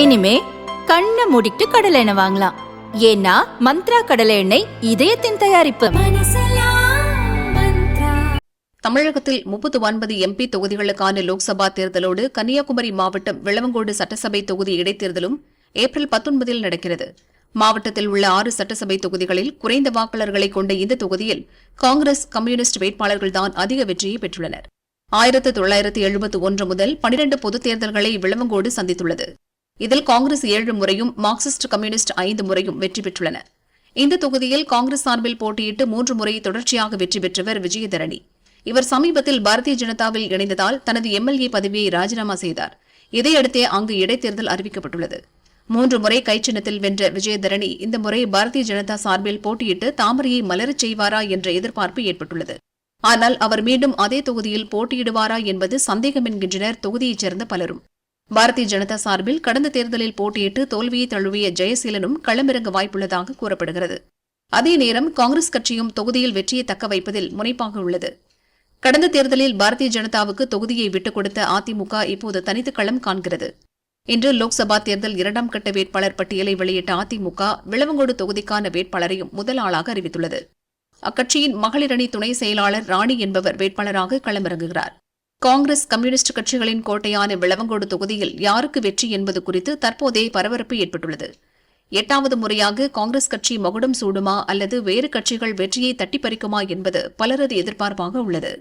இனிமே கண்ணை மூடிட்டு கடலை எண்ணெய் வாங்கலாம். ஏன்னா மந்த்ரா கடலை எண்ணெய் இதயத்தின் தயாரிப்பு. தமிழகத்தில் முப்பத்து ஒன்பது எம்பி தொகுதிகளுக்கான லோக்சபா தேர்தலோடு கன்னியாகுமரி மாவட்டம் விளவங்கோடு சட்டசபை தொகுதி இடைத்தேர்தலும் ஏப்ரல் பத்தொன்பதில் நடக்கிறது. மாவட்டத்தில் உள்ள ஆறு சட்டசபை தொகுதிகளில் குறைந்த வாக்காளர்களை கொண்ட இந்த தொகுதியில் காங்கிரஸ் கம்யூனிஸ்ட் வேட்பாளர்கள்தான் அதிக வெற்றியை பெற்றுள்ளனர். ஆயிரத்து தொள்ளாயிரத்து எழுபத்து ஒன்று முதல் பனிரண்டு பொதுத் தேர்தல்களை விளவங்கோடு சந்தித்துள்ளது. இதில் காங்கிரஸ் ஏழு முறையும் மார்க்சிஸ்ட் கம்யூனிஸ்ட் ஐந்து முறையும் வெற்றி பெற்றுள்ளன. இந்த தொகுதியில் காங்கிரஸ் சார்பில் போட்டியிட்டு மூன்று முறை தொடர்ச்சியாக வெற்றி பெற்றவர் விஜயதரணி. இவர் சமீபத்தில் பாரதிய ஜனதாவில் இணைந்ததால் தனது எம்எல்ஏ பதவியை ராஜினாமா செய்தார். இதையடுத்தே அங்கு இடைத்தேர்தல் அறிவிக்கப்பட்டுள்ளது. மூன்று முறை கைச்சின்னத்தில் வென்ற விஜயதரணி இந்த முறை பாரதிய ஜனதா சார்பில் போட்டியிட்டு தாமரையை மலரச் செய்வாரா என்ற எதிர்பார்ப்பு ஏற்பட்டுள்ளது. ஆனால் அவர் மீண்டும் அதே தொகுதியில் போட்டியிடுவாரா என்பது சந்தேகம் என்கின்றனர் தொகுதியைச் சேர்ந்த பலரும். பாரதிய ஜனதா சார்பில் கடந்த தேர்தலில் போட்டியிட்டு தோல்வியை தழுவிய ஜெயசீலனும் களமிறங்க வாய்ப்புள்ளதாக கூறப்படுகிறது. அதே நேரம் காங்கிரஸ் கட்சியும் தொகுதியில் வெற்றியை தக்க வைப்பதில் முனைப்பாக உள்ளது. கடந்த தேர்தலில் பாரதிய ஜனதாவுக்கு தொகுதியை விட்டுக் கொடுத்த அதிமுக இப்போது தனித்து களம் காண்கிறது. இன்று லோக்சபா தேர்தல் இரண்டாம் கட்ட வேட்பாளர் பட்டியலை வெளியிட்ட அதிமுக விளவங்கோடு தொகுதிக்கான வேட்பாளரையும் முதல் ஆளாக அறிவித்துள்ளது. அக்கட்சியின் மகளிரணி துணை செயலாளர் ராணி என்பவர் வேட்பாளராக களமிறங்குகிறார். காங்கிரஸ் கம்யூனிஸ்ட் கட்சிகளின் கோட்டையான விளவங்கோடு தொகுதியில் யாருக்கு வெற்றி என்பது குறித்து தற்போதே பரபரப்பு ஏற்பட்டுள்ளது. எட்டாவது முறையாக காங்கிரஸ் கட்சி மகுடம் சூடுமா அல்லது வேறு கட்சிகள் வெற்றியை தட்டிப்பறிக்குமா என்பது பலரது எதிர்பார்ப்பாக உள்ளது.